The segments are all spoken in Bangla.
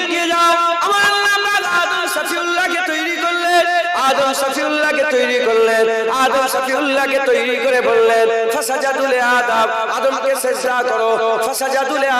দেখিয়ে যাও আদম সফিউল্লাহকে তৈরি করলেন আদম সফিউল্লাহকে তৈরি করে বললেন আদম, আদমকে সেজদা করো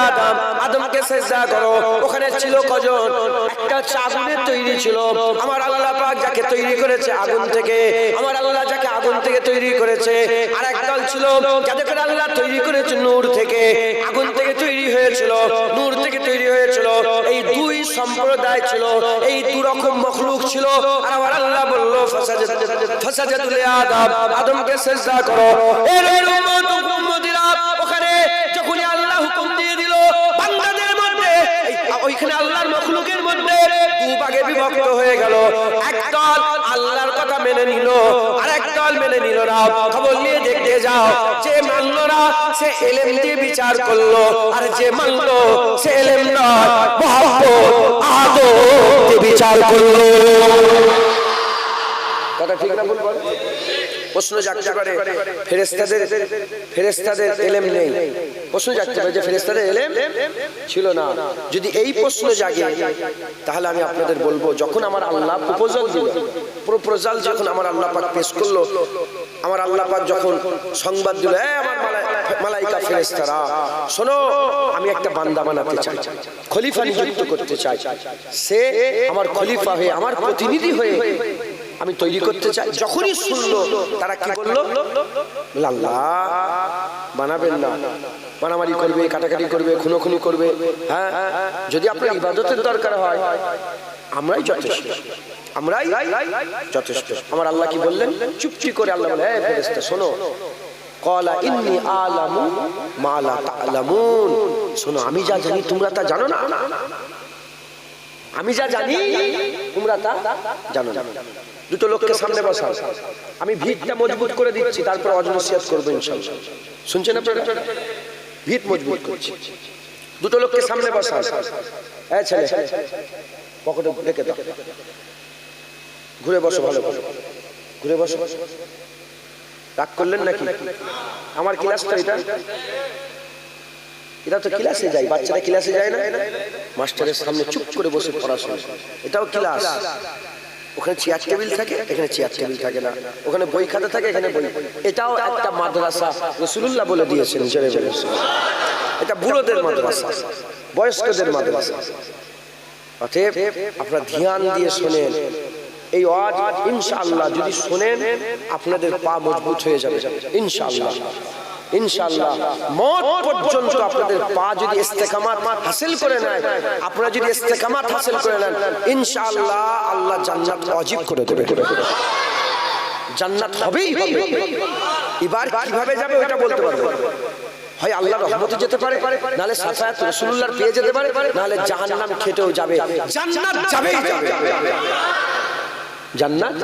আদম, আদমকে সেজদা করো। ওখানে ছিল কজন? একটা হচ্ছে আগুনের তৈরি ছিল। আমার আল্লাহ পাক যাকে তৈরি করেছে আগুন থেকে, আমার আল্লাহ যাকে আগুন থেকে তৈরি করেছে আর এক দল ছিল যাদেরকে আল্লাহ তৈরি করেছে নূর থেকে, আগুন থেকে তৈরি হয়েছিল, নূর থেকে তৈরি হয়েছিল। এই দুই সম্প্রদায় ছিল, এই দু রকম মখলুক ছিল। আর আমার আল্লাহ বলল ফাসাজাদুলে আদম আদমকে সেজদা করো। নিল না। খবর দেখতে যাও, যে মানলো না সে এলেম বিচার করল, আর যে মানলো সে এলেম নয় বিচার করল। কথা ঠিক না ভুল? প্রশ্ন জাগতে পারে ফেরেস্তাদের ফেরেস্তাদের এলেম নেই। প্রশ্ন জাগতে পারে যে ফেরেস্তাদের এলেম ছিল না। যদি এই প্রশ্ন জাগে, তাহলে আমি আপনাদের বলব, যখন আমার আল্লাহ প্রপোজাল দিল প্রপোজাল যখন আমার আল্লাহ পাক পেশ করল, আমার আল্লাহ পাক যখন সংবাদ দিল "এ আমার মালাইকা ফেরেস্তারা শোনো, আমি একটা বান্দা বানাতে চাই, খলিফা নিযুক্ত করতে চাই। সে আমার খলিফা হয়ে, আমার প্রতিনিধি হয়ে আমি তৈরি করতে চাই। যখনই শুনলো তারা কি বলল? লাল্লা বানাবেন না। মারামারি করবে কাটাকাটি করবে খুনোখুনি করবে। হ্যাঁ? যদি আপনার ইবাদতের দরকার হয় আমরাই যথেষ্ট। আমরাই যথেষ্ট। আমার আল্লাহ কি বললেন? চুপচি করে আল্লাহ বলে "এই ফেরেশতা শোনো। কলা ইন্নি আলামু মালা তালামুন শোনো আমি যা জানি তোমরা তা জানো না। আমি যা জানি তোমরা তা জানো না। দুটো লোককে সামনে বসাও। আমি ভিতটা মজবুত করে দিচ্ছি, তারপর অজনসিয়াত করব ইনশাআল্লাহ। শুনছেন আপনারা? ভিত মজবুত করছি। দুটো লোককে সামনে বসাও। এই ছেলে, পকেটে রেখে দাও। ঘুরে বসো ভালো করে। ঘুরে বসো। রাগ করলেন নাকি? আমার ক্লাস তো এটা? এরা তো ক্লাসে যায়, বাচ্চারা ক্লাসে যায় না? মাস্টারের সামনে চুপ করে বসে পড়াশোনা এটাও ক্লাস ওখানে চেয়ার টেবিল থাকে, এখানে চেয়ার টেবিল থাকে না। ওখানে বই খাতা থাকে, এখানে বই। এটাও একটা মাদ্রাসা। রসুল্লাহ বলে দিয়েছেন জেনে বলেছেন এটা বুড়োদের মাদ্রাসা। বয়স্কদের মাদ্রাসা। অতএব আপনারা ধ্যান দিয়ে শোনেন। এই ওয়াজ ইনশাআল্লাহ যদি শোনেন, আপনাদের পা মজবুত হয়ে যাবে। ইনশাআল্লাহ। ইনশাআল্লাহ। মত পর্যন্ত আপনাদের পা যদি ইস্তেকামাত হাসিল করে নেয়, আপনারা যদি ইস্তেকামাত হাসিল করে নেন, ইনশাআল্লাহ আল্লাহ জান্নাত অজীব করে দেবে। জান্নাত হবেই হবে। এবার কীভাবে যাবে ওটা বলতে পারব। হয় আল্লাহ রহমতে যেতে পারে, নালে সাফায়াত রাসূলুল্লাহর পেয়ে যেতে পারে, নালে জাহান্নাম খেটেও যাবে। জান্নাত যাবে জান্নাত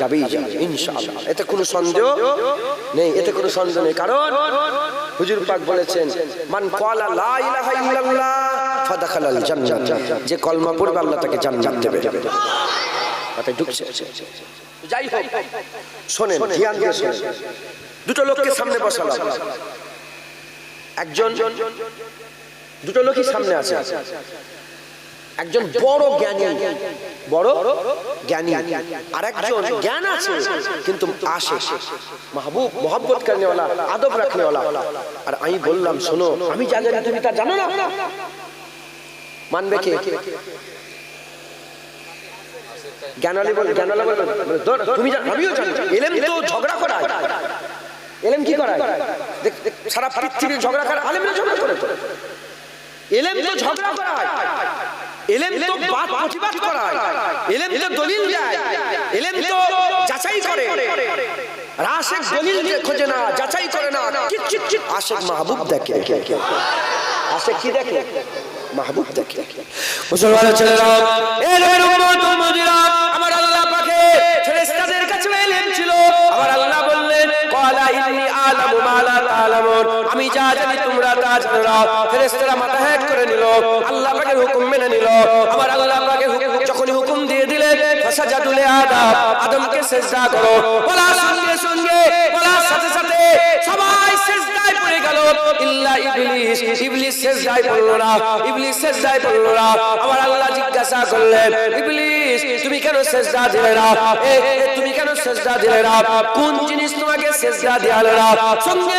যাবেই যাবে, ইনশাআল্লাহ। এতে কোনো সন্দেহ নেই, এতে কোনো সন্দেহ নেই। কারণ হুজুর পাক বলেছেন, মান ক্বালা লা ইলাহা ইল্লাল্লাহ ফাদাখালাল জান্নাত। যে কলমা পড়বে, আল্লাহ তাকে জান্নাত দেবে। কথায় ঢুকছে। যাই হোক, শোনেন, ধ্যান দিয়ে শোনেন। দুটো লোককে সামনে বসালাম। একজন, দুটো লোকই সামনে আছে। একজন বড় জ্ঞানী। বড়? জ্ঞানী। আর একজন জ্ঞান আছে কিন্তু আসে। মাহবুব মোহাম্মত করনেওয়ালা আদব রাখনেওয়ালা আর আমি বললাম শোনো আমি জানি তুমি তা জানো না। মানবে কে? জ্ঞানালী বল বল তুমি আমিও জানি। এলেম তো ঝগড়া করায়। এলেম কি দেখ, সারা পৃথিবীর ঝগড়া করা আলেমরা ঝগড়া করে তো। এলেম তো ঝগড়া করায়। এলেম তো বাদ প্রতিবাদ করায়। এলেম তো দলিল দেয়। এলেম তো যাচাই করে। রাশেক দলিল খোঁজে না যাচাই করে না। আশেক মাহবুব দেখে। আশেক কি দেখে? মাহবুব দেখে। মুসলমানের ছেলেরা এর উম্মত উম্মতিরা আমার আল্লাহ পাকে ফেরেশতাদের কাছে এলেম ছিল। আমার আল্লাহ বললেন ক্বালা ইন্নী আলামু মা লা তা'লামুন। আমি যা জানি তোমরা তা জানো না। ফেরেশতারা মাথা হ্যাক করে নিল। আল্লাহ পাকের হুকুম মেনে নিল। আমার আল্লাহ পাকে হুকুম যখনই হুকুম দিয়ে দিলেন, ফাসাজাদুলে আদম আদমকে সিজদা করো। বলার সঙ্গে সঙ্গে বলার সাথে সাথে সবাই সিজদায় পড়ে গেল। ইল্লা ইবলিস ইবলিস সেজদায় পড়ল না, ইবলিস সেজদায় পড়ল না। আবার আল্লাহ জিজ্ঞাসা করলেন, ইবলিস, তুমি কেন সেজদা দিলে না? এ তুমি কেন সেজদা দিলে না? কোন জিনিস তোমাকে সেজদা দেওয়ালে না? সঙ্গে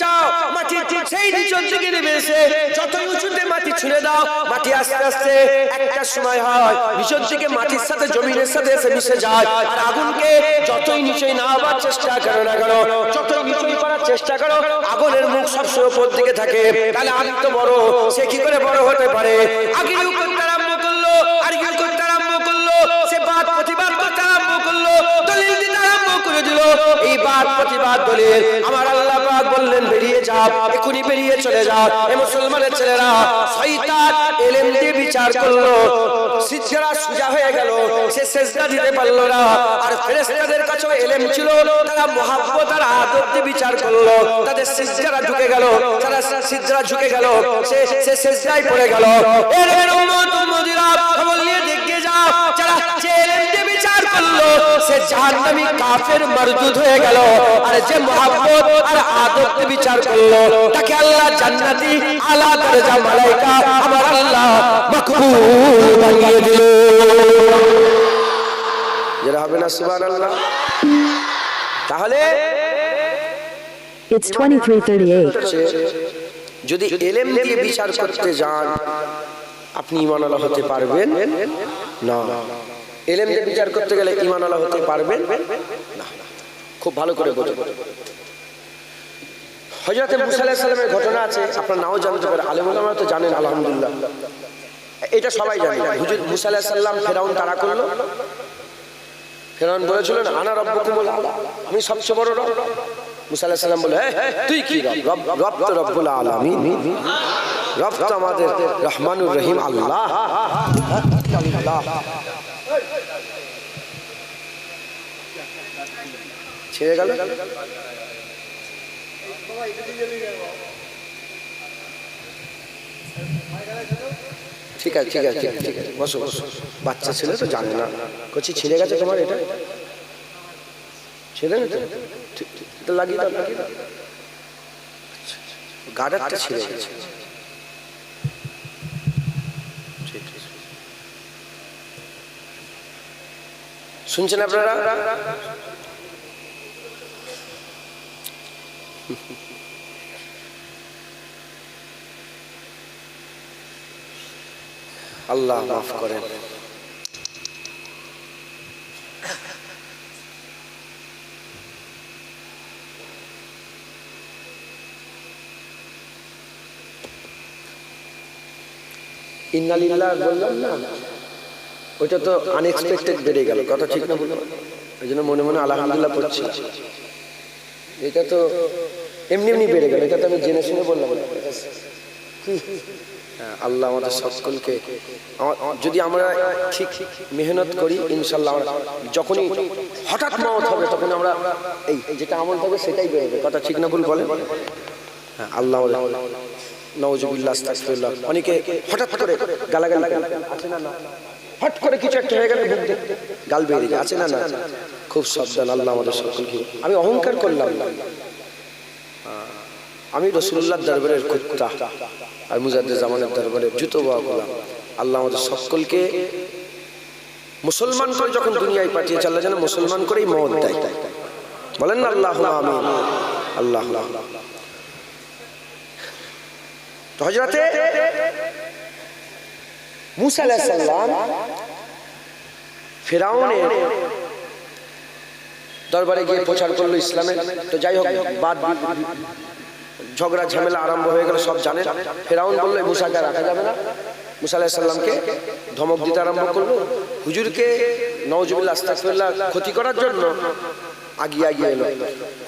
চাও মাটি সেই নিচন থেকে নেমে এসে যতই উঁচুতে মাটি ছুঁড়ে দাও মাটি আস্তে আস্তে একটা সময় হয়। নিচন থেকে মাটির সাথে জমিনের সাথে এসে মিশে যায়। আর আগুনকে যতই নিচেই না হবার চেষ্টা করো না করো যতই নিচুই করার চেষ্টা করো আগুনের মুখ সবসময় উপর দিকে থাকে। তাহলে আমি তো বড় সে কি করে বড় হতে পারে? আগে এই বাদ প্রতিবাদ দলিল। আমার আল্লাহ পাক বললেন, বেরিয়ে যা, এখনই বেরিয়ে চলে যা। এ মুসলমানের ছেলেরা, শয়তান এলেম দিয়ে বিচার করল। সিজরা সুজা হয়ে গেল, সে সেজদা দিতে পারল না। আর ফেরেশতাদের কাছেও এলেম ছিল, তারা মহাব্বত আর আদব দিয়ে বিচার করল। তাদের সিজরা ঝুঁকে গেল, তারা সিজরা ঝুঁকে গেল, সে সে সেজদায় পড়ে গেল। এর এর উম্মত জাহান্নামী কাফের মরদুদ হয়ে গেল। আর যে মহাব্বত আর আদব দিয়ে বিচার করল তাকে আল্লাহ জান্নাতি আলা দরজা মালাইকা আমার আল্লাহ মকবুল বানিয়ে দিল। যেটা হবে না সুবহানাল্লাহ? তাহলে It's 2338. যদি এলেম দিয়ে বিচার করতে যান আপনি ইমানওয়ালা হতে পারবেন? না। এলেম দিয়ে বিচার করতে গেলে ইমানওয়ালা হতে পারবেন? না। খুব ভালো করে বোঝো। হজরতে মুসা আলাইহিস সালামের ঘটনা আছে আপনারা নাও জানতে পারেন। আলেমুলামা তো জানেন আলহামদুলিল্লাহ। এটা সবাই জানে। হুজুর মুসা আলাইহিস ফেরাউন তারা করল। ফেরাউন বলেছিল না আনা রব্বুকুমুল আলা আমি সবচেয়ে বড় রব। মুসা আলাইহিস বলে "এই, তুই কি রব? রব তো রব্বুল আলামিন। রব তো আমাদের রহমানুর রহিম আল্লাহ। ছেড়ে গেল? ঠিক আছে ঠিক আছে ঠিক আছে, বসো বসো। বাচ্চা ছেলে তো জানে না। কচি ছিঁড়ে গেছে তোমার এটা? ছেড়ে ঠিক, ঠিক, লাগিয়ে দাও লাগিয়ে দাও। আচ্ছা, আচ্ছা, গার্ডারটা ছিঁড়ে গেছে। শুনছেন আপনারা? আল্লাহ মাফ করেন। ইন্নালিল্লাহ বললাম না, ওইটা তো আনএক্সপেক্টেড বেড়ে গেল, কথা ঠিক না বললাম। ওই জন্য মনে মনে আলহামদুলিল্লাহ পড়ছি এটা তো এমনি এমনি বেড়ে গেল এটা তো আমি জেনে শুনে বললাম না। হ্যাঁ, আল্লাহ আমাদের সকলকে যদি আমরা ঠিক মেহনত করি ইনশাল্লাহ যখনই হঠাৎ মত হবে তখন আমরা এই যেটা আমল থাকবে সেটাই বেড়ে বেরোবে। কথা ঠিক না ভুল বলে হ্যাঁ আল্লাহ নওজুবিল্লাহ আস্তাগফিরুল্লাহ। অনেকে হঠাৎ করে গালাগালি। আছে না না? হট করে কিছু একটা হয়ে গেলে গাল বেরিয়ে আছে না না? খুব সাবধান, আল্লাহ আমাদের সকলকে। আমি অহংকার করলাম। না আমি রসুল্লাহ দরবারের কুত্তা আর মুজাদ্দে জামানের দরবারে জুতো বাবা গোলাম আল্লাহ আমাদের সকলকে মুসলমান করে যখন দুনিয়ায় পাঠিয়েছে, আল্লাহ যেন মুসলমান করেই মত দেয়। বলেন না, আল্লাহ আমি আল্লাহ হজরতে মুসা আলাইহিস সালাম ফেরাউনের দরবারে গিয়ে প্রচার করল ইসলামের। তো যাই হোক বাদ ঝগড়া ঝামেলা আরম্ভ হয়ে গেল সব জানে। ফেরাউন বলল মুসাকে রাখা যাবে না। মুসা আলাইহিস সালামকে ধমক দিতে আরম্ভ করল। হুজুরকে নওজুবিল্লাহ আস্তাগফিরুল্লাহ ক্ষতি করার জন্য আগিয়ে আগিয়ে এলো।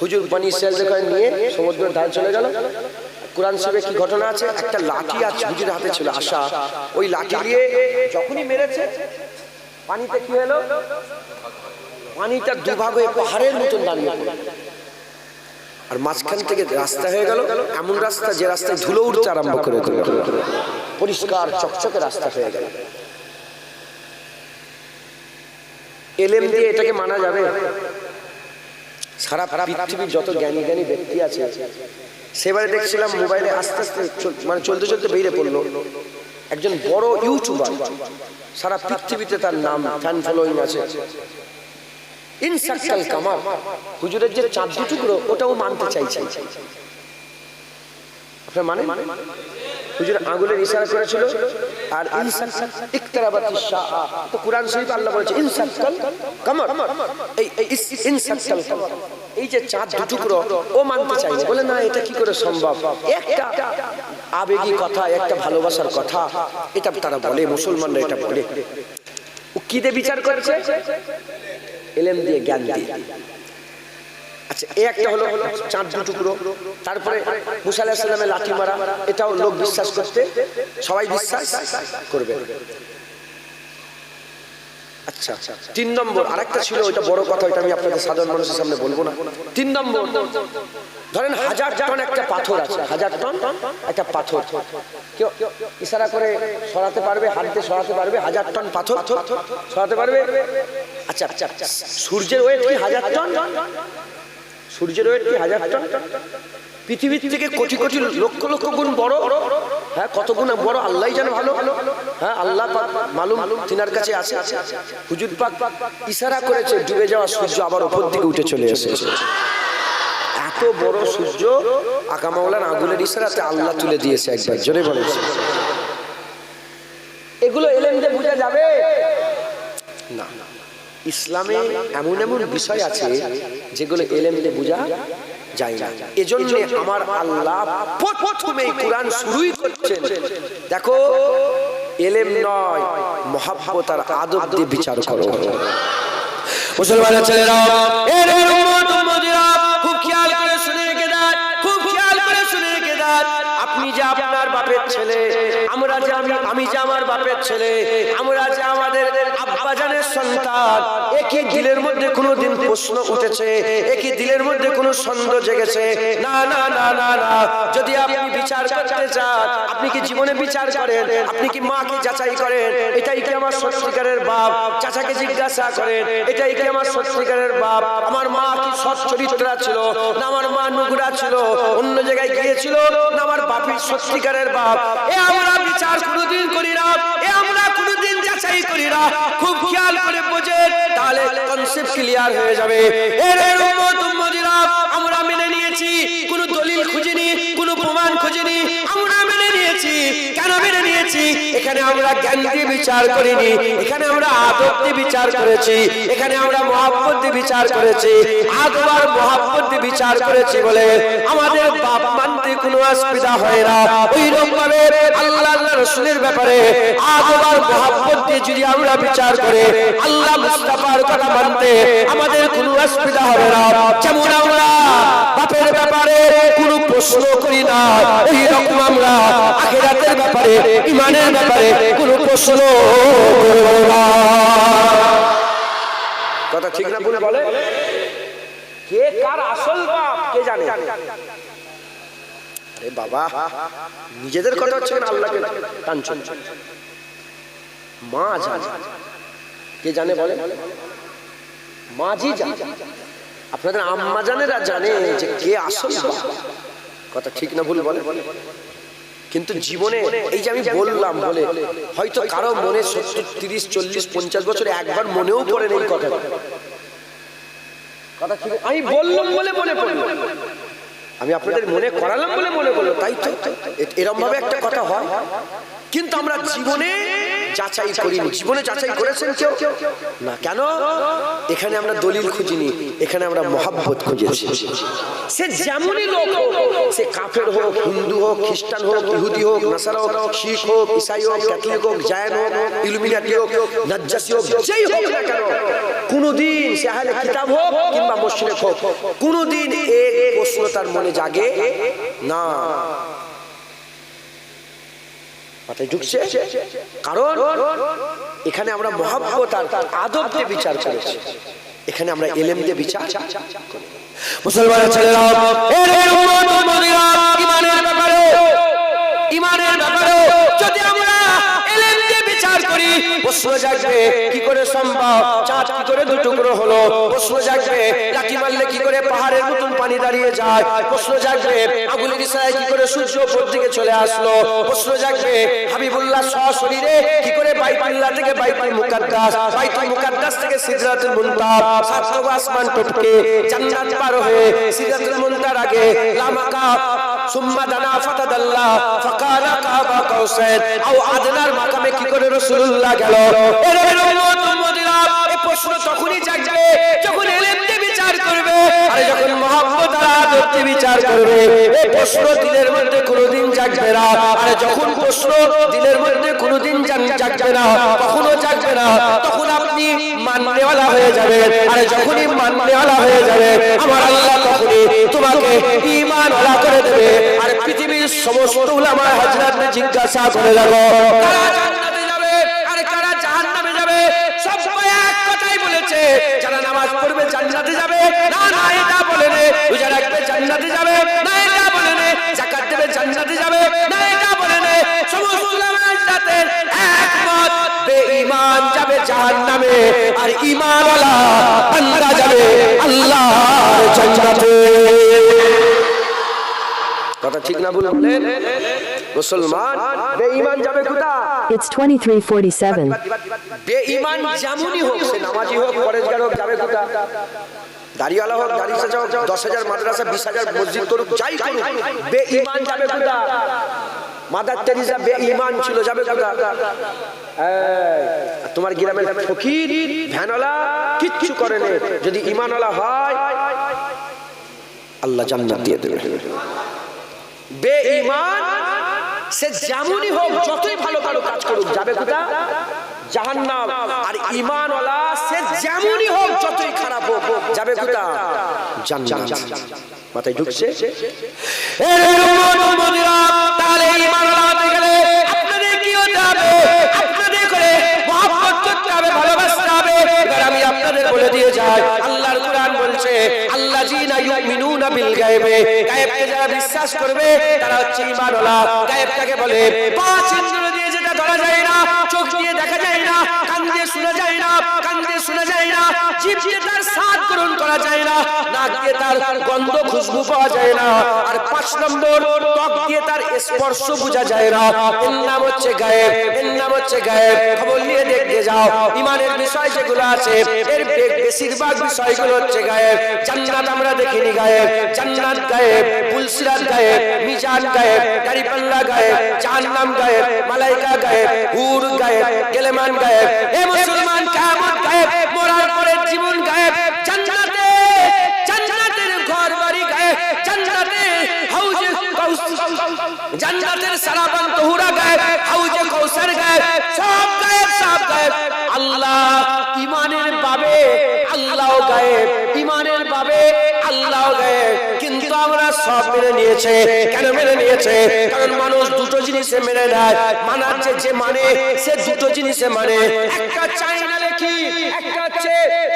হুজুর বানি ইসরায়েলকে নিয়ে সমুদ্রের ধার চলে গেল। কোরআন শরীফে কি ঘটনা আছে? একটা লাঠি আর হুজুরের হাতে ছিল আশা। ওই লাঠি দিয়ে যখনই মেরেছে পানিতে কি হলো? পানিটা হয়ে পাহাড়ের মতন দাঁড়িয়ে। আর মাঝখান থেকে রাস্তা হয়ে গেল, এমন রাস্তা যে রাস্তায় ধুলো উঠতে আরম্ভ করে পরিষ্কার চকচকে রাস্তা হয়ে গেল। এলেম দিয়ে এটাকে মানা যাবে, সারা পৃথিবীর যত জ্ঞানী জ্ঞানী ব্যক্তি আছে, সেবারে দেখছিলাম মোবাইলে আস্তে আস্তে মানে চলতে চলতে বেরিয়ে পড়ল। একজন বড় ইউটিউবার, সারা পৃথিবীতে তার নাম ফ্যান ফলোয়িং আছে। ইনসাক্টাল কামার হুজুরের যে চাঁদ টুকরো, ওটাও মানতে চাইছে। আপনার মানে হুজুর ইশারা করেছিল, আর ইকতারাবাতি শাআ তো কোরআন শরীফ আল্লাহ বলেছে কামার এই কামার এই যে চাঁদ দুটুকরো ও মানতে চাইছে। বলে, না, এটা কি করে সম্ভব? একটা আবেগী কথা, একটা ভালোবাসার কথা, এটা তারা বলে, মুসলমানরা এটা বলে। ও কি দিয়ে বিচার করেছে? এলেম দিয়ে জ্ঞান দিয়ে। আচ্ছা এই একটা হলো চাঁদ টুকরো। তারপরে আলাহিসাল্লামের লাঠি মারা, এটাও লোক বিশ্বাস করতে, সবাই বিশ্বাস করবে। আচ্ছা তিন নম্বর আরেকটা ছিল ওইটা বড় কথা ওইটা আমি আপনাদের সাধারণ মানুষের সামনে বলব না। তিন নম্বর। ধরেন হাজার টন একটা পাথর আছে হাজার টন একটা পাথর। কেউ ইশারা করে সরাতে পারবে হাত সরাতে পারবে হাজার টন পাথর সরাতে পারবে। আচ্ছা আচ্ছা। সূর্যের ওয়েট কি হাজার টন? সূর্যের ওয়েট কি হাজার টন? পৃথিবীর থেকে কোটি কোটি লক্ষ লক্ষ গুণ বড়। হ্যাঁ কত গুণ বড় আল্লাহ জানে ভালো। হ্যাঁ আল্লাহ মালুম তিনার কাছে আছে। হুজুর পাক ইশারা করেছে, ডুবে যাওয়া সূর্য আবার উপর দিকে উঠে চলে এসেছে। এত বড় সূর্য আকামাওলার আগুনের ইশারাতে আল্লাহ তুলে দিয়েছে একবার, জোরে বলেছে এগুলো এলেন যে বোঝা যাবে? না ইসলামে এমন এমন বিষয় আছে যেগুলো এলেম দিয়ে বোঝা যায় না। এজন্য আমার আল্লাহ প্রথমে কোরআন শুরুই করছেন। দেখো এলেম নয় মহাব্বত আর আদব দিয়ে বিচার করো। মুসলমানের ছেলেরা খুব খেয়াল করে শুনে রেখে দেন খুব খেয়াল করে শুনে রেখে দেন আপনি যে আপনার বাপের ছেলে যে আমি যে আমার বাপের ছেলে, আমরা যে আমাদের আব্বাজানের সন্তান, একই দিলের মধ্যে কোনোদিন প্রশ্ন উঠেছে, একই দিলের মধ্যে কোনো সন্দেহ জেগেছে। না না না না না, যদি আপনি বিচার করতে চান, আপনি কি জীবনে বিচার করেন? আপনি কি মাকে যাচাই করেন? এটাই কি আমার সত্যিকারের বাপ? চাচাকে জিজ্ঞাসা করেন, এটাই কি আমার সত্যিকারের বাপ? আমার মা কি সৎ চরিত্রা ছিল? না, আমার মা নুগুরা ছিল? অন্য জায়গায় গিয়েছিল? না, আমার বাপি সত্যিকারের বাপ? এ আমরা বিচার কোনোদিন করি না। এ আমরা যাচাই করি না। খুব খেয়াল করে বোঝে, তাহলে কনসেপ্ট ক্লিয়ার হয়ে যাবে। এর উম্মত উম্মতিরা, আমরা মেনে নিয়েছি। কোনো দলিল খুঁজিনি, কোনো প্রমাণ খুঁজিনি, আমরা মেনে নিয়েছি। কেন মেনে নিয়েছি এখানে আমরা জ্ঞান দিয়ে বিচার করিনি, এখানে আমরা আদব দিয়ে বিচার করেছি, এখানে আমরা মহাব্বত দিয়ে বিচার করেছি আদব আর মহাব্বত দিয়ে বিচার করেছি বলে আমাদের বাপ মানতে কোনো অসুবিধা হয় না। ওই রকম ভাবে আল্লাহ আল্লাহ রসুলের ব্যাপারে আদব আর মহাব্বত দিয়ে যদি আমরা বিচার করে, আল্লাহ মুস্তাফার কথা মানতে আমাদের কোনো অসুবিধা হবে না। আমরা বাপের ব্যাপারে কোনো প্রশ্ন করি না। ওই রকম আমরা আখেরাতের ব্যাপারে ইমানের ব্যাপারে কোনো প্রশ্ন করব না। কথা ঠিক না ভুল বলে? কে কার আসল বাপ কে জানে? আরে বাবা, নিজেদের কথা হচ্ছে না আল্লাহকে টানছেন। মা জানে। কে জানে বলে? মাঝি জানে আপনাদের আম্মা জানেরা জানে যে কে আসল কথা ঠিক না ভুল বলে। কিন্তু জীবনে এই যে আমি বললাম বলে, হয়তো কারও মনে সত্তর, তিরিশ, চল্লিশ, পঞ্চাশ বছর একবার মনেও পড়ে নেই কথা। আমি বললাম বলে মনে পড়ল আমি আপনাদের মনে করালাম বলে মনে করল তাই তো এরম ভাবে একটা কথা হয়। কিন্তু আমরা জীবনে যাচাই করিনি। জীবনে যাচাই করেছেন কেউ? না, কেন? এখানে আমরা দলিল খুঁজিনি, এখানে আমরা মহাব্বত খুঁজেছি। সে যেমনই লোক সে কাফের হোক, হিন্দু হোক, খ্রিস্টান হোক, ইহুদি হোক, নাসারা হোক, শিখ হোক, ইসাই হোক, ক্যাথলিক হোক, জায়ন হোক, ইলুমিনাটি হোক, নাজ্জাসি হোক, যেই হোক না কেন, কোনোদিন সে আহলে কিতাব হোক কিংবা মুশরিক হোক, কোনোদিন এই প্রশ্ন তার মনে জাগে না। মাথায় ঢুকছে? কারণ এখানে আমরা মহাব্বত আর আদব দিয়ে বিচার করেছি। এখানে আমরা এলেম দিয়ে বিচার মুসলমান ছেলেরা ইমানের ব্যাপারে ইমানের ব্যাপারে যদি আমরা করি প্রশ্ন জাগবে, কি করে সম্ভব? চাঁদ কি করে দু টুকরো হলো? প্রশ্ন জাগবে, লাঠি মারলে কি করে পাহাড়ের মতন পানি দাঁড়িয়ে যায়? প্রশ্ন জাগবে আগুনের ইশারায় কি করে সূর্য উপর দিকে চলে আসলো? প্রশ্ন জাগবে, হাবিবুল্লাহ সশরীরে কি করে বাইতুল্লাহ থেকে বাইতুল মুকাদ্দাস বাইতুল মুকাদ্দাস থেকে সিদরাতুল মুনতাহা সাতটা আসমান টপকে, জান্নাত পার হয়ে সিদরাতুল মুনতাহার আগে লামাকা সুম্মা দানা ফাতাদাল্লা ফাকালা কাবা প্রশ্ন তখনই জাগবে মধ্যে কোনোদিন জাগবে না। আরে যখন প্রশ্ন দিলের মধ্যে কোনোদিন জাগ- জাগবে না কখনো জাগবে না। তখন আপনি মাননেওয়ালা হয়ে যাবেন আরে যখনই মাননেওয়ালা হয়ে যাবে, আমার আল্লাহ তখনই তোমাকে ঈমানওয়ালা করে দেবে। আর পৃথিবীর সমস্ত উলামা হযরতকে জিজ্ঞাসা করে যাব জান্নাতে যাবে? যাবে? এক কথাই বলেছে যাবে। না এটা বলে নে জান্নাতে যাবে। না, এটা বলে নে, যাকাত দেবে জান্নাতে যাবে। নে সমস্ত উলামার একমত বেঈমান যাবে জাহান্নামে আর ঈমানওয়ালা বান্দা যাবে আল্লাহর জান্নাতে। কথা ঠিক না ভুল বলেন মুসলমান বেঈমান যাবে কোথায়? It's 2347. বেঈমান যেমনই হোক সে নামাজি হোক পরেজগার হোক যাবে কোথা দাড়িওয়ালা হোক দাড়ি সাজা হোক দশ হাজার মাদ্রাসা বিশ হাজার মসজিদ করুক যাই করুক বেঈমান যাবে কোথা মাদার তেরিজা বেঈমান ছিল যাবে কোথা তোমার গ্রামের ফকির ভ্যানওয়ালা কিচ্ছু করে নে যদি ইমানওয়ালা হয় আল্লাহ জান্নাত দিয়ে দেবে। বেঈমান সে যেমনই হোক, যতই ভালো ভালো কাজ করুক, যাবে কোথা? আর ঈমানওয়ালা, সে যেমনই হোক, যতই খারাপ হোক, যাবে কোথা? মাথায় ঢুকছে? আপনাদের করে আমি আপনাদের বলে দিয়ে যাই। আল্লাযীনা ইউমিনুনা বিল গায়বে। গায়েবকে যারা বিশ্বাস করবে, তারা হচ্ছে ঈমানওয়ালা। গায়েবটাকে বলে, পাঁচ ইন্দ্রিয় শোনা যায় না, কান দিয়ে স্বাদ গ্রহণ করা যায় না। নাক দিয়ে তার গন্ধ খুশবু পাওয়া যায় না। আর পাঁচ নম্বর, ত্বক দিয়ে তার স্পর্শ বোঝা যায় না। এর নাম হচ্ছে গায়েব, এর নাম হচ্ছে গায়েব। খবর নিয়ে দেখতে যাও। ইমানের বিষয় যেগুলো আছে, এর বেশিরভাগ বিষয়গুলো হচ্ছে গায়েব। জান্নাত আমরা দেখিনি গায়েব। জান্নাত গায়েব, পুলসিরাত গায়েব, মিজান গায়েব গাড়িপাল্লা গায়েব, জাহান্নাম গায়েব, মালাইকা গায়েব, হুর গায়েব, গেলেমান গায়েব। এ জান্নাতের সারাবান তহুরা গায়েব হাউজে কাউসার গায়েব সব গায়েব সব গায়েব। আল্লাহ ইমানের বাবে আল্লাহ গায়েব। ইমানের বাবে আল্লাহ গায়েব। কিন্তু আমরা সব মেনে নিয়েছে। কেন মেনে নিয়েছে? কারণ মানুষ দুটো জিনিসে মেনে নেয়। মানার যে মানে সে দুটো জিনিসে মানে। একটা চাই না কি একটা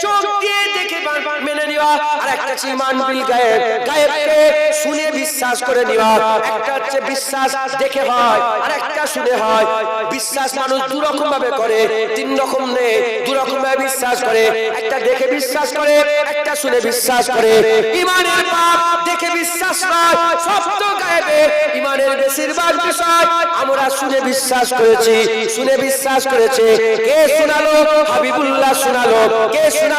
চোখ দিয়ে দেখে মেনে নেওয়া। আর একটা হচ্ছে ইমান বিল গায়েব গায়েবকে শুনে বিশ্বাস করে নেওয়া। একটা হচ্ছে বিশ্বাস দেখে হয় আর একটা শুনে হয়। বিশ্বাস মানুষ দু রকম ভাবে করে তিন রকম নেই দু রকম ভাবে বিশ্বাস করে। একটা দেখে বিশ্বাস করে একটা শুনে বিশ্বাস করে। ইমানের পাপ দেখে বিশ্বাস নয় সব তো গায়েবে। ইমানের বেশিরভাগ বিষয় আমরা শুনে বিশ্বাস করেছি শুনে বিশ্বাস করেছে। কে শোনালো? হাবিবুল্লাহ শোনালো। কে শোনালো?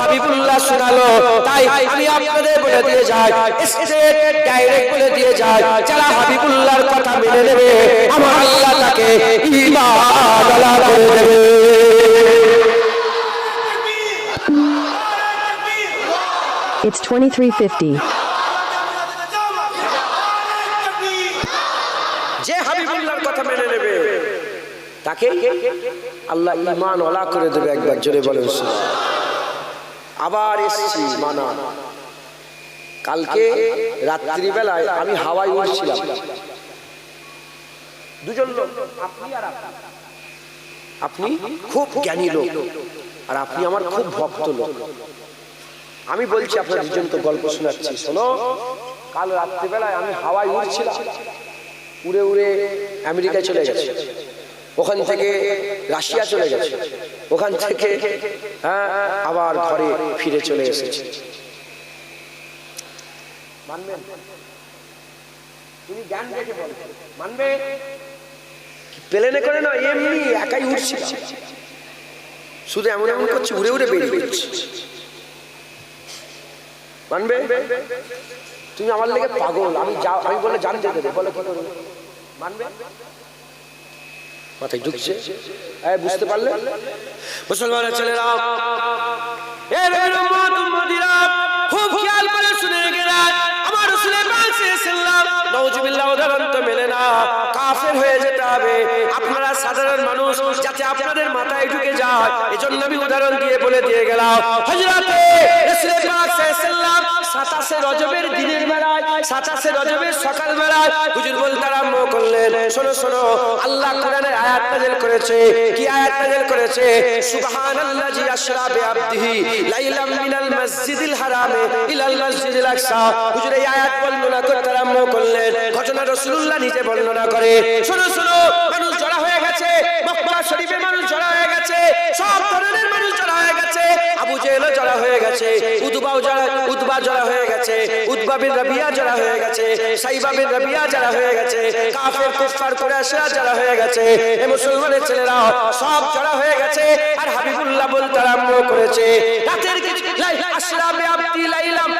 হাবিবুল্লাহ শোনালো। তাই আমি আপনাদের বলে দিয়ে যাই স্ট্রেট ডাইরেক্ট বলে দিয়ে যাই যারা হাবিবুল্লাহর কথা মেনে নেবে আমার আল্লাহ তাকে ঈমানওয়ালা করে দেবে। It's 2350. যে হাবিবুল্লাহর কথা মেনে নেবে তাকে আল্লাহ ঈমান ওলা করে দেবে একবার জোরে বলেন আবার এসছি মানা কালকে রাত্রিবেলায় আমি হাওয়ায় উঠছিলাম। দুজন। আপনি খুব জ্ঞানী লোক আর আপনি আমার খুব ভক্ত লোক। আমি বলছি, আপনার দুজন তো গল্প শোনাচ্ছি, শোনো। কাল রাত্রিবেলায় আমি হাওয়ায় উড়ছিলাম উড়ে উড়ে আমেরিকায় চলে গেছে। ওখান থেকে রাশিয়া চলে গেছে। ওখান থেকে হ্যাঁ আবার ঘরে ফিরে চলে এসেছে। তুমি প্লেনে করে না, এমনি একাই শুধু এমন এমন করছে মানবে? তুমি আমার লেগে পাগল, আমি যা, আমি বলে জানতে দেবে বলে কি করবে? মানবে? মাথায় ঢুকছে। এই বুঝতে পারলে? মুসলমানের ছেলেরা এ রে খুব খেয়াল করে শুনে গেলা আমার রাসূলের পাক সাল্লাল্লাহু নাউজুবিল্লাহ উদাহরণ তো মেলে না কাফের হয়ে যেতে হবে। আপনারা সাধারণ মানুষ যাতে আপনাদের মাথায় ঢুকে যায়। এজন্য আমি উদাহরণ দিয়ে বলে দিয়ে গেলাম। সাতাশে রজবের দিনের বেলায় সাতাশে রজবের সকাল বেলায় হুজুর আরম্ভ করলেন শোনো শোনো। আল্লাহ কোরআনের আয়াত নাযিল করেছে। কি আয়াত নাযিল করেছে? সুবহানাল্লাজি আসরা বিআবদিহি লাইলাম মিনাল মসজিদিল হারামে ইলাল মসজিদিল আকসা। হুজুর, এই আয়াত বর্ণনা করতে আরম্ভ করলেন। ঘটনা রাসূলুল্লাহ নিজে বর্ণনা করে। শোনো শোনো। মানুষ জড়া হয়ে গেছে। শরীফে মানুষ জড়া হয়ে গেছে, সব ধরনের মানুষ জড়া হয়ে গেছে। আবু জেহেলও জড়া হয়ে গেছে উদবাও জড়া উদবা জড়া হয়ে গেছে উদবা বিন রাবিয়া জড়া হয়ে গেছে, সাইবা বিন রাবিয়া জড়া হয়ে গেছে, কাফের কুফার কুরাইশরা জড়া হয়ে গেছে। এই মুসলমানের ছেলেরা সব জড়া হয়ে গেছে আর হাবিবুল্লাহ বলতে আরম্ভ করেছে। রাতের কিছু লাই- আশরাবে আব্দি লাইলাম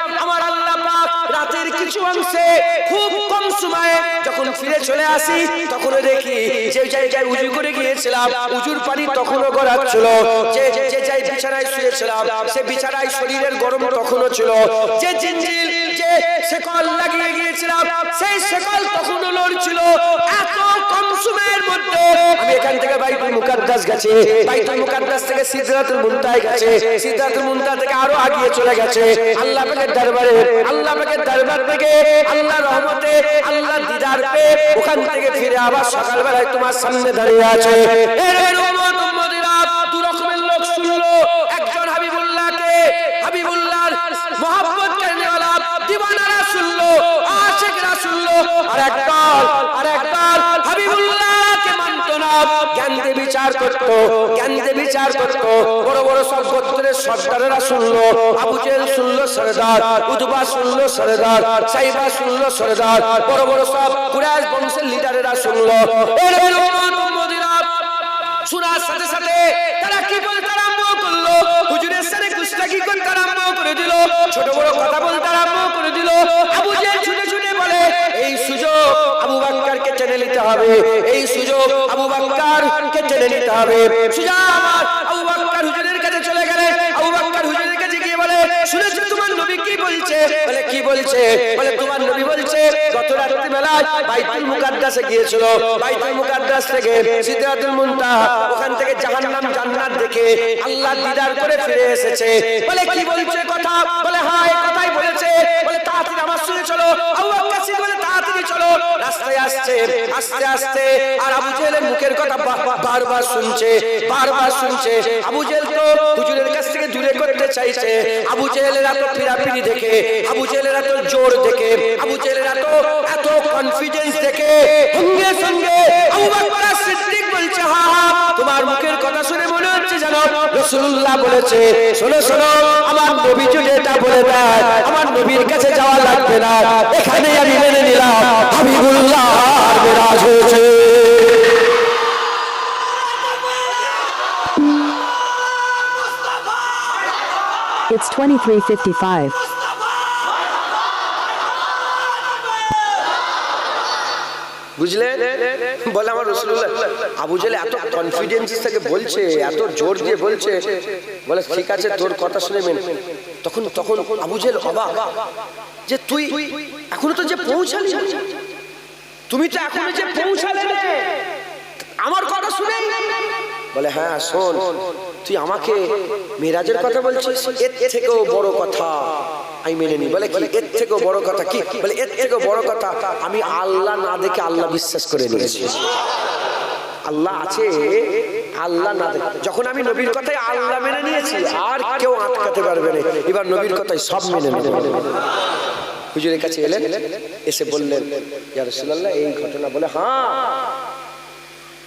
কিছু অংশে খুব কম সময়ে যখন ফিরে চলে আসি তখন দেখি যে জায়গায় উজু করে গিয়েছিলাম উজুর পানি তখনও গড়াচ্ছিল যে যে যাই বিছানায় শুয়েছিলাম সে বিছানায় শরীরের গরম তখনও ছিল যে জিঞ্জিল যে শেকল লাগিয়ে গিয়েছিলাম, সেই শেকল তখনও লড়ছিল। এত কম সময়ের মধ্যে আমি এখান থেকে বাইতুল মুকাদ্দাস গেছে। বাইতুল মুকাদ্দাস থেকে সিদরাতুল মুনতায় গেছে। সিদরাতুল মুনতা থেকে আরও আগিয়ে চলে গেছে। আল্লাহ পাকের দরবারে, আল্লাহ পাকের দরবার থেকে আল্লাহ রহমতে আল্লাহ দিদার পেয়ে ওখান থেকে ফিরে আবার সকালবেলায় তোমার সামনে দাঁড়িয়ে আছে। এর করতো জ্ঞান বিচার করতো, বড় বড় সব গোত্রের সর্দারেরা শুনলো আবু জেল শুনলো সরদার উদবা শুনলো সরদার, সাইবা শুনলো সরদার, বড় বড় সব কুরাইশ বংশের লিডারেরা শুনলো। শোনার সাথে সাথে তারা কি বলতে আরম্ভ করল? হুজুরের সাথে গুস্তাকি করতে আরম্ভ করে দিল। ছোট বড় কথা বলতে আরম্ভ করে দিল। আবু জেল ছুটে ছুটে বলে, এই সুযোগ আবু বাক্কারকে টেনে নিতে হবে। টেনে নিতে হবে। সুযোগ আমার আবু বাক্কার হুজুরের কাছে চলে গেলে আবু বাক্কার হুজুরের কাছে গিয়ে বলে শুনেছো তোমার নবী কি বলছে? বলে কি বলছে? বলে তোমার নবী বলছে গত রাত্রি বেলায় বাইতুল মুকাদ্দাসে গিয়েছিল। বাইতুল মুকাদ্দাস থেকে সিদরাতুল মুনতাহা ওখান থেকে জাহান্নাম জান্নাত দেখে আল্লাহ দিদার করে ফিরে এসেছে। বলে কি বলছে কথা? বলে হ্যাঁ রাস্তায় আসছে আস্তে আস্তে। আর আবু জেহেলের মুখের কথা বারবার শুনছে বারবার শুনছে। আবু জেহেল তো হুজুরের কাছ থেকে দূরে করতে চাইছে। আবু জেহেলের এত পিড়াপিড়ি দেখে, আবু জেহেলের এত জোর দেখে, আবু জেহেলের এত এত কনফিডেন্স দেখে। সঙ্গে সঙ্গে আবু বকর সিদ্দিক বলছে তোমার মুখের কথা শুনে মনে হচ্ছে রাসূলুল্লাহ বলেছে। শোনো শোনো, আমার নবী যদি এটা বলে দেয়, আমার নবীর কাছে যাওয়া লাগবে না। এখানে আমি মেনে নিলাম। হাবিবুল্লাহ মেরাজ হয়েছে। It's 2355. বুঝলেন? বলে আমার রসুল্লাহ, আবু জেলে এত কনফিডেন্স থেকে বলছে, এত জোর দিয়ে বলছে। বলে, ঠিক আছে, তোর কথা শুনে মেন তখন তখন আবু জেল অবাক। যে তুই এখনও তো যে পৌঁছালি তুমি তো এখনও যে পৌঁছালে আমার কথা শুনে বলে হ্যাঁ শোন, তুই আমাকে মেরাজের কথা বলছিস? এর থেকেও বড় কথা আমি মেনে নিই। বলে কি? এর থেকেও বড় কথা কি? বলে, এর থেকেও বড় কথা আমি আল্লাহ না দেখে আল্লাহ বিশ্বাস করে নিয়েছি। আল্লাহ আছে, আল্লাহ না দেখে। যখন আমি নবীর কথায় আল্লাহ মেনে নিয়েছি, আর কেউ আটকাতে পারবে না। এবার নবীর কথায় সব মেনে নেবে। হুজুরের কাছে এলেন, এসে বললেন, ইয়া রাসূলুল্লাহ, এই ঘটনা বলে হ্যাঁ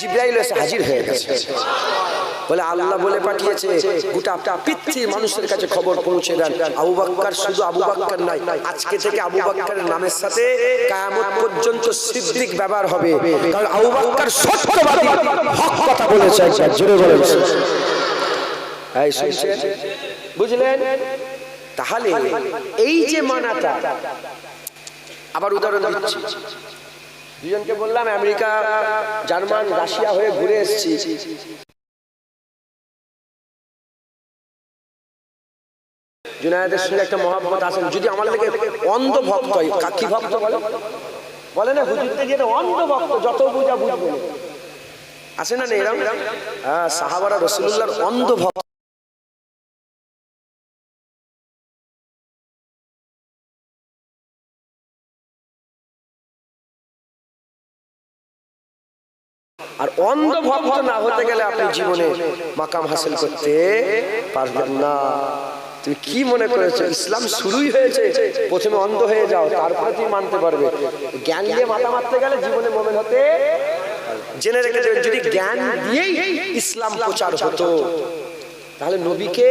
জিব্রাইল এসে হাজির হয়ে গেছে। বলে আল্লাহ বলে পাঠিয়েছে, গোটা পৃথিবীর মানুষের কাছে খবর পৌঁছে দেন। আবু বাক্কার শুধু আবু বাক্কার নাই আজকে থেকে আবু বাক্কারের নামের সাথে কায়ামত পর্যন্ত সিদ্দিক ব্যবহার হবে। কারণ আবু বাক্কার সত্যবাদী, হক কথা বলেছে জোরে শুনছেন? বুঝলেন? তাহলে এই যে মানাটা, আবার উদাহরণ দিচ্ছি। দুজনকে বললাম, আমেরিকা, জার্মান, রাশিয়া হয়ে ঘুরে এসেছি। জুনায়দের সঙ্গে একটা মহাভক্ত আছেন যদি আমার লেগে অন্ধ ভক্ত হয়, কা- কি ভক্ত বলে? বলে না হুজুরতে যেটা অন্ধ ভক্ত যত বুঝা বুঝবে। আছে না এরম হ্যাঁ সাহাবারা রসুল্লাহর অন্ধ ভক্ত আর অন্ধ ভক্ত না হতে গেলে আপনি জীবনে মাকাম হাসিল করতে পারবেন না। তুমি কি মনে করেছ? ইসলাম শুরুই হয়েছে, প্রথমে অন্ধ হয়ে যাও, তারপরে তুমি মানতে পারবে। জ্ঞান দিয়ে মাথা মারতে গেলে জীবনে মোমেন হতে জেনে রেখে যদি জ্ঞান দিয়েই ইসলাম প্রচার হতো, তাহলে নবীকে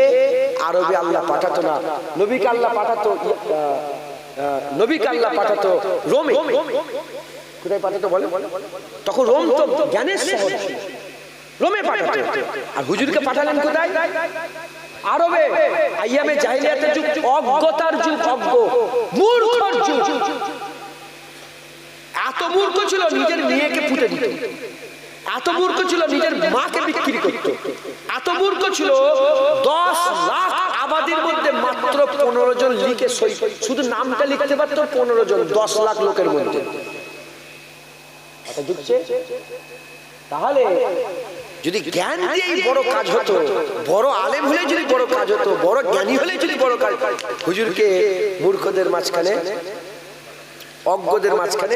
আরবে আল্লাহ পাঠাতো না। নবীকে আল্লাহ পাঠাতো নবীকে আল্লাহ পাঠাতো রোমে। কোথায় পাঠাতো বলে তখন রোম তো জ্ঞানের শহর। রোমে পাঠাতো। আর হুজুরকে পাঠালেন কোথায় আরবে আইয়ামে জাহিলিয়াতের যুগ অজ্ঞতার যুগ অজ্ঞ। মূর্খর যুগ। এত মূর্খ ছিল নিজের মেয়েকে পুঁতে দিত। এত মূর্খ ছিল নিজের মাকে বিক্রি করত। এত মূর্খ ছিল দশ লাখ আবাদির মধ্যে মাত্র পনেরো জন লিখে সই শুধু নামটা লিখতে পারতো পনেরো জন দশ লাখ লোকের মধ্যে। ঢুকছে? তাহলে যদি জ্ঞান দিয়েই বড় কাজ হতো বড় আলেম হলে যদি বড় কাজ হতো বড় জ্ঞানী হলে যদি বড় কাজ হুজুরকে মূর্খদের মাঝখানে অজ্ঞদের মাঝখানে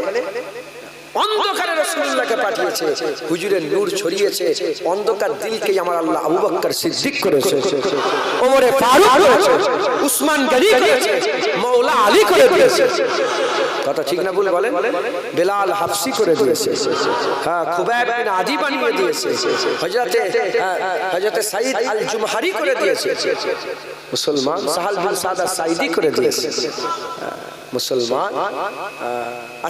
অন্ধকারে রসুল্লাহকে পাঠিয়েছে। হুজুরের নূর ছড়িয়েছে। অন্ধকার দিলকে আমার আল্লাহ আবু বক্কর সিদ্দিক করেছে। ওমরে ফারুক করেছে। উসমান গনি করেছে। মৌলা আলী করে দিয়েছে। কথা ঠিক না বলে বলেন? বেলাল হাফসি করে দিয়েছে। হ্যাঁ খুবাইব বিন আদি বানিয়ে দিয়েছে। হযরতে হ্যাঁ, হযরতে সাইদ আল জুমহারি করে দিয়েছে। মুসলমান সাহাল বিন সাদা সাইদি করে দিয়েছে। মুসলমান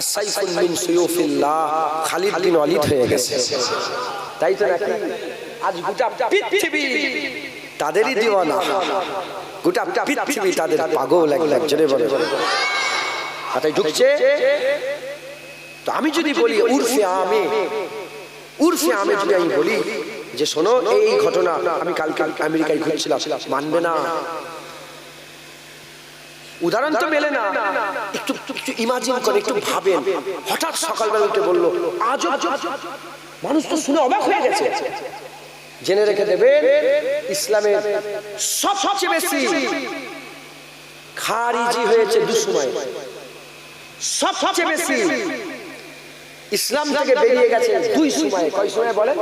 আসাইফুল মিন সুয়ুফিল্লাহ খালিদ বিন ওয়ালিদ হয়ে গেছে। তাই তো নাকি? আজ গোটা পৃথিবী তাদেরই দিওয়ানা। গোটা পৃথিবী তাদের পাগল একজনে বলে। তাই ঢুকছে? তো আমি যদি বলি, উর্ফে আমি উর্ফে আমি যদি আমি বলি, যে শোনো, এই ঘটনা আমি কালকে আমেরিকায় ঘুরছিলাম, মানবে না? উদাহরণ তো মেলে না। একটু একটু ইমাজিন করে, একটু ভাবেন। হঠাৎ সকালবেলা উঠে বলল আজও মানুষ তো শুনে অবাক হয়ে গেছে। জেনে রেখে দেবেন, ইসলামের সবচেয়ে বেশি খারিজি হয়েছে দুসময়। সবচেয়ে বেশি ইসলাম থেকে বেরিয়ে গেছে দুই সময় কয় সময় বলে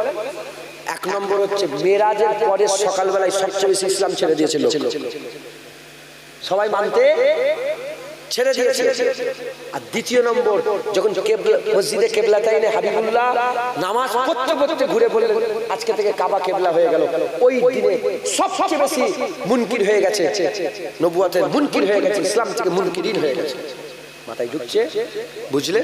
এক নম্বর হচ্ছে মেরাজের পরে সকালবেলায় সবচেয়ে বেশি ইসলাম ছেড়ে দিয়েছিল সবাই মানতে ছেড়ে দিয়েছে। আর দ্বিতীয় নম্বর যখন মসজিদে কেবলা তাইনে হাবিবুল্লাহ নামাজ পড়তে পড়তে ঘুরে বললেন আজকে থেকে কাবা কেবলা হয়ে গেল। ওই দিনে সবচেয়ে বেশি মুনকির হয়ে গেছে। নবুয়াতের মুনকির হয়ে গেছে ইসলাম থেকে মুনকিরিন হয়ে গেছে। মাথায় ঢুকছে বুঝলে